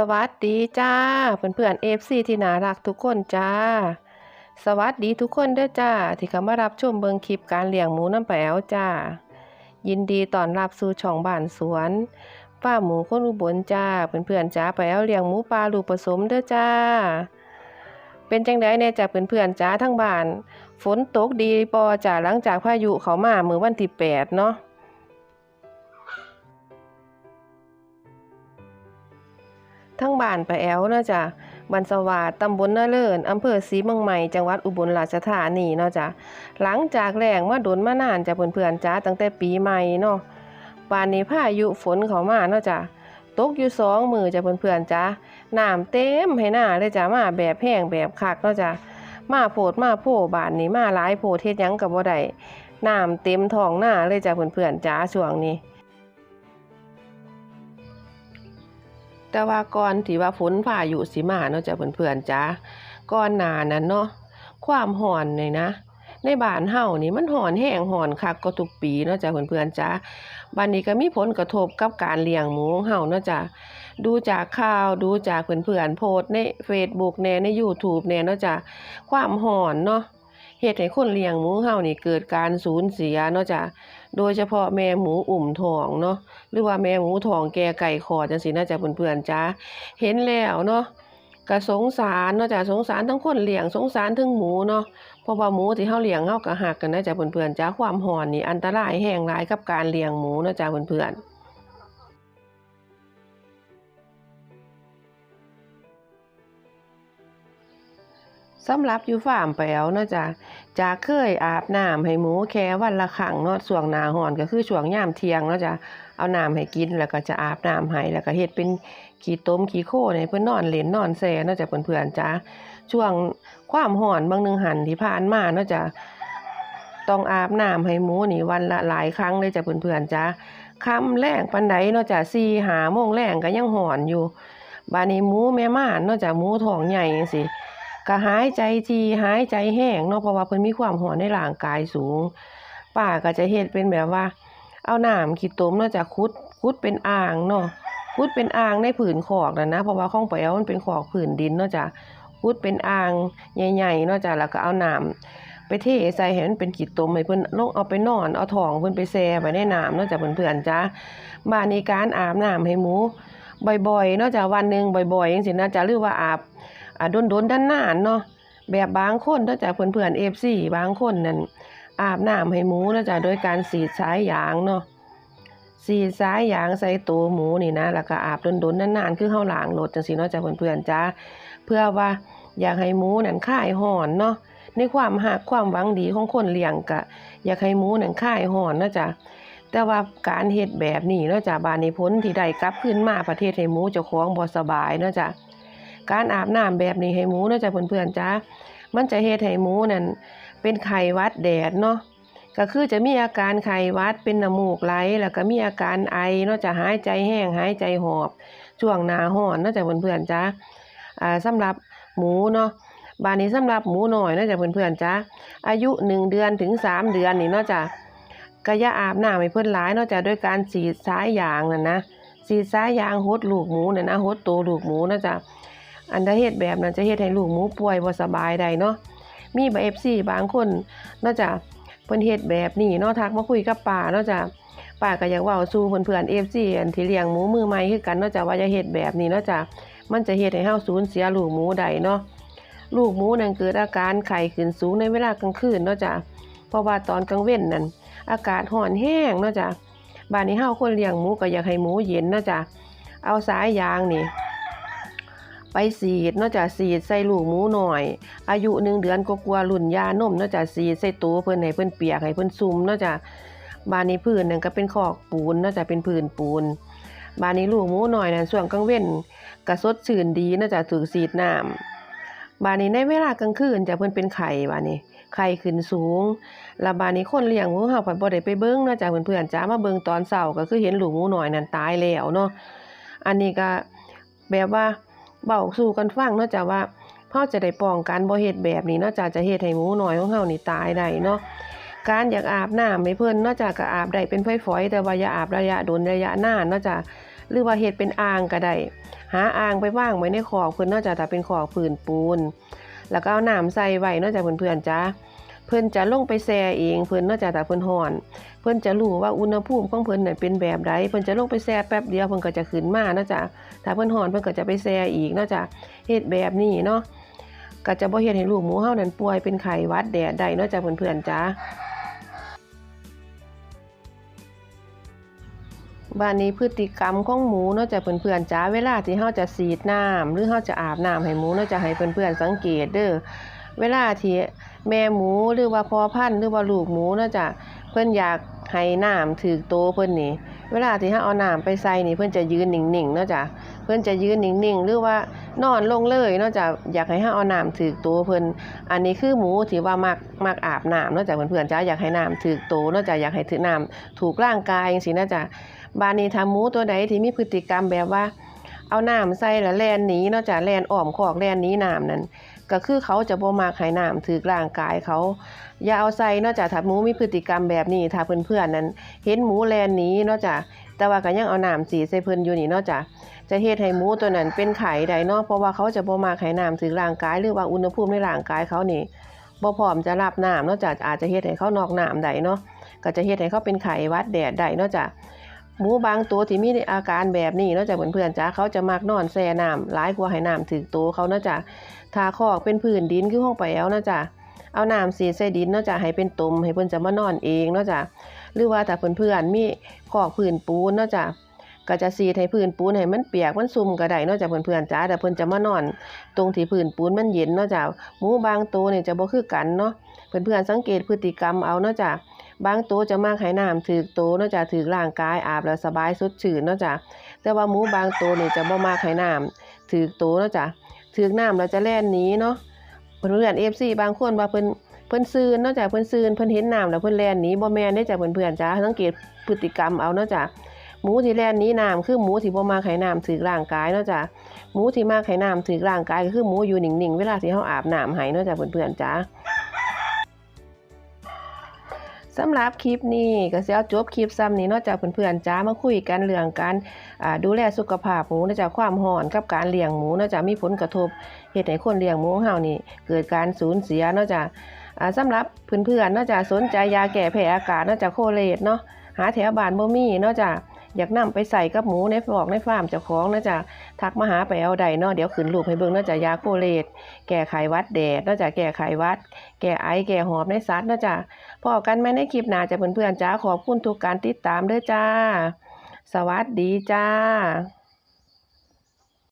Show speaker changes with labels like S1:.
S1: สวัสดีจ้าเพื่อนเพื่อนเอฟซีที่น่ารักทุกคนจ้า สวัสดีทุกคนเด้อจ้า ที่เข้ามารับชมเบิงคลิปการเลี้ยงหมูน้ำแป๋วจ้า ยินดีต้อนรับสู่ช่องบ้านสวนป้าหมูคนอุบลจ้าเพื่อนเพื่อนๆจ้าแป๋วเลี้ยงหมูปลาลูกผสมเด้อจ้า เป็นจังไดแน่จ้าเพื่อนเพื่อนๆจ้าทั้งบ้าน ฝนตกดีปอจ้าหลังจากพายุเขามาเมื่อวันที่แปดเนาะ ทั้งบ้านไปแอวเนาะจ้ะบันสวาดตำบลนาเลินอำเภอศรีเมืองใหม่ จังหวัดอุบลราชธานีเนาะจ้ะหลังจากแรงมาโดนมานานจ้ะเพื่อนๆจ้าตั้งแต่ปีใหม่เนาะป่านนี้พายุฝนเขามาเนาะจ้ะตกอยู่สองมือจ้ะเพื่อนๆจ้าน้ำเต็มให้หน้าเลยจ้ะมาแบบแห้งแบบคักเนาะจ้ะมาโพดมาโพบานนี้มาหลายโพดเฮ็ดหยังกับบ่ได้น้ำเต็มท้องหน้าเลยจ้ะเพื่อนๆจ้าช่วงนี้ แต่ว่าก่อนที่ว่าฝนพาอยุสิมาเนาะจ้ะเพื่อนๆจ้าก่อนหน้านั้นเนาะความร้อนนี่นะ ในบ้านเฮานี่มันร้อนแห้งร้อนคักก็ทุกปีเนาะจ้ะเพื่อนๆจ้าบัดนี้ก็มีผลกระทบกับการเลี้ยงหมูเฮาเนาะจ้ะดูจากข่าวดูจากเพื่อนๆโพสใน Facebook แน่ใน YouTube แน่เนาะจ้ะความร้อนเนาะ เฮ็ดให้คนเลี้ยงหมูเฮานี่เกิดการสูญเสียเนาะจ้ะโดยเฉพาะแม่หมูอุ่มทองเนาะหรือว่าแม่หมูทองแก่ไก่คอจังซี่นะจ๊ะเพื่อนๆจ้าเห็นแล้วเนาะก็สงสารเนาะจ้ะสงสารทั้งคนเลี้ยงสงสารทั้งหมูเนาะเพราะว่าหมูที่เฮาเลี้ยงเฮาก็หักกันนะจ๊ะเพื่อนๆจ้าความร้อนนี่อันตรายแห้งหลายกับการเลี้ยงหมูเนาะจ้ะเพื่อนๆ สำหรับอยู่ฟาร์มแปวเนาะจ้ะจากเคยอาบน้ำให้หมูแค่วันละครั้งเนาะช่วงหนาร้อนก็คือช่วงยามเที่ยงเนาะจ้ะเอาน้ำให้กินแล้วก็จะอาบน้ำให้แล้วก็เฮ็ดเป็นขี้ต้มขี้โคลนเพิ่อนนอนเล่นนอนแซ่เนาะจ้ะเพื่อนๆจ้ะช่วงความร้อนบางหนึงหันที่ผ่านมาเนาะจ้ะต้องอาบน้ำให้หมูนี่วันละหลายครั้งเลยจ้ะเพื่อนๆจ้ะค่ำแรงปานใดเนาะจ้ะ4 5โมงแรงก็ยังร้อนอยู่บัดนี้หมูแม่ม่านเนาะจ้ะหมูท้องใหญ่จังซี่ ก็หายใจทีหายใจแห้งเนาะเพราะว่าเพิ่นมีความร้อนในร่างกายสูง ป้าก็จะเฮ็ดเป็นแบบว่า เอาน้ำขี้ตมเนาะจะขุดขุดเป็นอ่างเนาะขุดเป็นอ่างในผืนขอกนั่นะเพราะว่าของปอยมันเป็นขอกผืนดินเนาะจ้ะขุดเป็นอ่างใหญ่ๆเนาะจ้ะแล้วก็เอาน้ำไปเทใส่ให้มันเป็นขี้ตมให้เพิ่นลงเอาไปนอนเอาทองเพิ่นไปแช่ไว้ในน้ำเนาะจ้ะเพื่อนๆจ้ะบ้านนี้การอาบน้ำให้หมูบ่อยๆเนาะจ้ะวันหนึ่งบ่อยๆจังซี่นะจ้ะหรือว่าอาบ อ่าโดนด้านหน้าเนาะแบบบางคนเนาะจ้ะเพื่อนๆ FC บางคนนั่นอาบน้ำให้หมูนะจ้ะโดยการสีดสายยางเนาะสีดสายยางใส่ตัวหมูนี่นะแล้วก็อาบโดนๆนานๆคือเฮาหลางรถจังซี่เนาะจ้ะเพื่อนๆจ้าเพื่อว่าอยากให้หมูนั่นคลายร้อนเนาะในความหักความหวังดีของคนเลี้ยงก็อยากให้หมูนั่นคลายร้อนเนะจ้ะแต่ว่าการเฮ็ดแบบนี้เนาะจ้ะบาดนี้ผลที่ได้กลับคืนมาประเทศให้หมูเจ้าของบ่สบายเนาะจ้ะ การอาบน้ำแบบนี้ให้หมูนาะจ้ะเพื่อนๆจ้ามันจะเฮ็ดให้หมูนั่นเป็นไข้วัดแดดเนาะก็คือจะมีอาการไข้วัดเป็นน้ำมูกไหล แล้วก็มีอาการไอเนาะจะหายใจแห้งหายใจหอบ ช่วงหนาร้อนเนาะจ้ะเพื่อนๆจ้าอ่าสำหรับหมูเนาะบานนี้สำหรับหมูหน้อยนาะจ้ะเพื่อนๆจ้าอายุหนึ่งเดือนถึงสามเดือนนี่เนาะจ้ะก็อย่าอาบน้ำให้เพิ่อนหลายเนาะจ้ะด้วยการฉีดสายยางนั่นนะฉีดสายยางหดลูกหมูนั่นนะหดตัวลูกหมูนาะจ้ะ อันใดเฮ็ดแบบนั้นจะเฮ็ดให้ลูกหมูป่วยบ่สบายได้เนาะมีบ่ FC บางคนเนาะจ้ะเพิ่นเฮ็ดแบบนี้เนาะทักมาคุยกับป้าเนาะจ้ะป้าก็อยากเว้าสู่เพื่อนๆ FC อันที่เลี้ยงหมูมือใหม่คือกันเนาะจ้ะว่าอย่าเฮ็ดแบบนี้เนาะจ้ะมันจะเฮ็ดให้เฮาสูญเสียลูกหมูได้เนาะลูกหมูนั่นเกิดอาการไข้ขึ้นสูงในเวลากลางคืนเนาะจ้ะเพราะว่าตอนกลางเว้นนั่นอากาศร้อนแห้งเนาะจ้ะบ้านนี้เฮาคนเลี้ยงหมูก็อยากให้หมูเย็นเนาะจ้ะเอาสายยางนี่ ไปสีดนาะจ้ะสีดใส่ลูกหมูหน่อย อายุหนึ่งเดือนก็กลัวรุ่นยานมนาะจ้ะสีดใส่ตัวเพิ่อนให้เพิ่อนเปียกให้เพิ่อนซุ่มนาะจ้ะบานนี้พื้นนั่นก็เป็นขอกปูนนาะจ้ะเป็นพื้นปูน บานนี้ลูกหมูหน่อยนั่นช่วงกลางเว้นก็สดชื่นดีนาะจ้ะถูกสีดน้ำบานนี้ในเวลากลางคืนจะเพิ่อนเป็นไข้บานนี้ไข้ขึ้นสูงแล้วบานนี้คนเลี้ยงหมูเฮาเพิ่นบ่ได้ไปเบิ่งนาะจ้ะเพื่อนๆจ้ามาเบิ่งตอนเช้าก็คือเห็นลูกหมูหน้อยนั่นตายแล้วเนาะ อันนี้ก็แบบว่า เบาสู่กันฟังเนาะจ้ะว่าเฮาจะได้ป้องกันบ่เฮ็ดแบบนี้เนาะจ้ะจะเฮ็ดให้หมูน้อยของเฮานี่ตายได้เนาะการอยากอาบน้ำไม่เพิ่นเนาะจ้ะก็อาบได้เป็นฝอยๆแต่ว่าอย่าอาบระยะโดนระยะหน้านเนาะจ้ะหรือว่าเห็ดเป็นอ่างก็ได้หาอ่างไปว่างไว้ในขอกเพิ่นเนอกจากถ้าเป็นขอกผืนปูน แล้วก็เอาน้ำใส่ไว้เนอกจากเพื่อนๆจ้า เพิ่นจะลงไปแช่เองเพิ่นนอกจากถ้าเพิ่นฮ้อน เพิ่นจะรู้ว่าอุณหภูมิของเพิ่นน่ะเป็นแบบใดเพิ่นจะลงไปแช่แป๊บเดียวเพิ่นก็จะขึ้นมานาะจ้ะถ้าเพิ่นฮ้อนเพิ่นก็จะไปแช่อีกนาะจ้ะเฮ็ดแบบนี้เนาะก็จะบ่เฮ็ดให้ลูกหมูเฮานั้นป่วยเป็นไข้หวัดแดดได้นาะจ้ะเพื่อนๆจ้าบ้านนี้พฤติกรรมของหมูนาะจ้ะเพื่อนๆจ้าเวลาที่เฮาจะสีดน้ำหรือเฮาจะอาบน้ำให้หมูนาะจะให้เพื่อนๆสังเกตเด้อ เวลาที่แม่หมูหรือว่าพ่อพันธุ์หรือว่าลูกหมูเนาะจ้ะเพิ่อนอยากให้น้ำถือโตเพิ่อนนี่ เวลาที่เฮาเอาน้ำไปใส่นี่เพิ่อนจะยืนนิ่งๆเนาะจ้ะเพิ่อนจะยืนนิ่งๆหรือว่านอนลงเลยเนาะจ้ะอยากให้เฮาเอาน้ำถือโตเพิ่อนอันนี้คือหมูที่ว่ามักมักอาบน้ำเนาะจ้ะเพื่อนๆจ้ะอยากให้น้ำถือโตเนาะจ้ะอยากให้ถือน้ำถูกร่างกายจังซี่นะจ้ะบานนี้ถ้าหมูตัวใดที่มีพฤติกรรมแบบว่า เอาน้ำใส่แล้วแลนหนีเนาะจ้ะแลนอ้อมคอกแลนหนีน้ำนั่น ก็คือเขาจะบ่มักให้น้ำถือร่างกายเขา อย่าเอาใส่นอกจากถ้าหมูมีพฤติกรรมแบบนี้ถ้าเพื่อนๆนั้น เห็นหมูแลนนี้นาะจ้ะแต่ว่าก็ยังเอาน้ำสีใส่เพิ่นอยู่นี่นาะจ้ะจะเฮ็ดให้หมูตัวนั้นเป็นไข่ได้เนาะเพราะว่าเขาจะบ่มาไข่น้ำถึงร่างกาย หรือว่าอุณหภูมิในร่างกายเขานี่บ่พร้อมจะรับน้ำนาะจ้ะอาจจะเฮ็ดให้เขานอกน้ำได้เนาะก็จะเฮ็ดให้เขาเป็นไข่วัดแดดได้นาะจ้ะ หมูบางตัวที่มีอาการแบบนี้เนาะจ้ะเพื่อนๆจ้ะเขาจะมักนอนแช่น้ำหลายกว่าให้น้ำถึงตัวเขาเนาะจ้ะถ้าคอกเป็นพื้นดินคือห้องไปแล้วเนะจ้ะเอาน้ำสีใส่ดินเนาะจ้ะให้เป็นตุ่มให้เพิ่นจะมานอนเองเนาะจ้ะหรือว่าถ้าเพื่อนๆมีขอกพื้นปูนเนาะจ้ะก็จะสีดให้พื้นปูนให้มันเปียกมันซุ่มก็ได้เนาะจ้ะเพื่อนๆจ้าแต่เพิ่อนจะมานอน ตรงที่พื้นปูนมันเย็นเนาะจ้ะหมูบางตัวเนี่ยจะบ่คือกันเนาะเพื่อนๆสังเกตพฤติกรรมเอาเนาะจ้ะ บางตัวจะมากให้น้ำถือโตวเนาะจ้ะถือร่างกายอาบแล้วสบายสดชื่นเนาะจ้ะแต่ว่าหมูบางตัวนี่จะบ่มากให้น้ำถือโตวเนาะจ้ะถือน้ำแล้วจะแล่นหนีเนาะเพื่อนๆ FC บางคนว่าเพิ่นเพิ่นซืนนอกจากเพิ่นซืนเพิ่นเห็นน้ำแล้วเพิ่นแล่นหนีบ่แม่นได้จากเพื่อนๆจ้าสังเกตพฤติกรรมเอาเนาะจ้ะหมูที่แล่นหนีน้ำคือหมูที่บ่มาไข่น้ำถึกร่างกายเนาะจ้ะหมูที่มาไข่น้ำถึกร่างกายก็คือหมูอยู่นิ่งๆ เวลาที่เฮาอาบน้ำให้เนาะจ้ะเพื่อนๆจ้า สำหรับคลิปนี้ก็สิเอาจบคลิปซ้ำนี้นอกจากเพื่อนๆจ้ามาคุยกันเรื่องการดูแลสุขภาพหมูนอกจากความห่อนกับการเลี้ยงหมูนอกจากมีผลกระทบเหตุให้คนเลี้ยงหมูของเฮานี่ เกิดการสูญเสียนอกจากสำหรับเพื่อนๆนอกจากสนใจยาแก้แพ้อากาศนอกจากโคเลตเนาะหาแถวบ้านบ่มีนอกจาก อยากนำไปใส่กับหมูในฟอกในฟาร์มเจ้าของนะจ๊ะทักมาหาไปเอาใดเนาะเดี๋ยวขึ้นรูปให้เบิ่งนะจ๊ะยาโคเลตแก้ไขวัดแดดนะจ๊ะแก้ไขวัด แก้ไอแก้หอบในสัตว์นะจ๊ะพอกันไหมในคลิปหน้าจะเพื่อนๆจ้าขอบคุณทุกการติดตามเด้อจ้า สวัสดีจ้า